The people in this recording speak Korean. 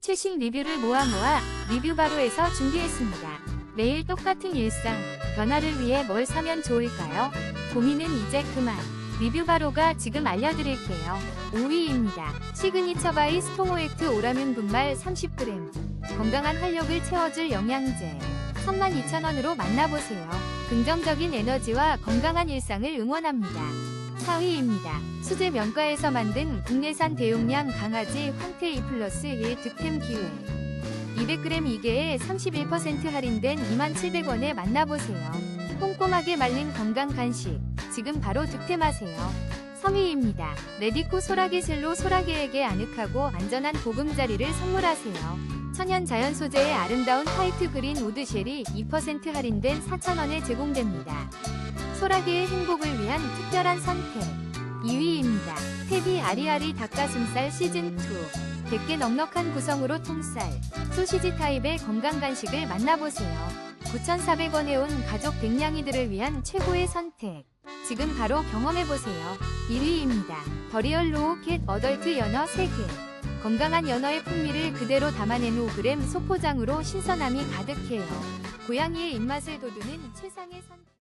최신 리뷰를 모아 모아 리뷰 바로에서 준비했습니다. 매일 똑같은 일상, 변화를 위해 뭘 사면 좋을까요? 고민은 이제 그만. 리뷰 바로가 지금 알려드릴게요. 5위입니다. 시그니처 바이 스토모액트 오라뮨 분말 30g. 건강한 활력을 채워줄 영양제. 32,000원으로 만나보세요. 긍정적인 에너지와 건강한 일상을 응원합니다. 4위입니다. 수제 면과에서 만든 국내산 대용량 강아지 황태 2 플러스 1 득템 기회. 200g 2개에 31% 할인된 27,000원에 만나보세요. 꼼꼼하게 말린 건강 간식. 지금 바로 득템하세요. 3위입니다. 레디코 소라게 셀로 소라게에게 아늑하고 안전한 보금자리를 선물하세요. 천연 자연 소재의 아름다운 화이트 그린 우드쉘이 2% 할인된 4,000원에 제공됩니다. 소라게의 행복을 위한 특별한 선택. 2위입니다. 테비 아리아리 닭가슴살 시즌2. 100개 넉넉한 구성으로 통살, 소시지 타입의 건강 간식을 만나보세요. 9,400원에 온 가족 백냥이들을 위한 최고의 선택. 지금 바로 경험해보세요. 1위입니다. 버리얼 로우 캣 어덜트 연어 3개. 건강한 연어의 풍미를 그대로 담아낸 5g 소포장으로 신선함이 가득해요. 고양이의 입맛을 돋우는 최상의 선택.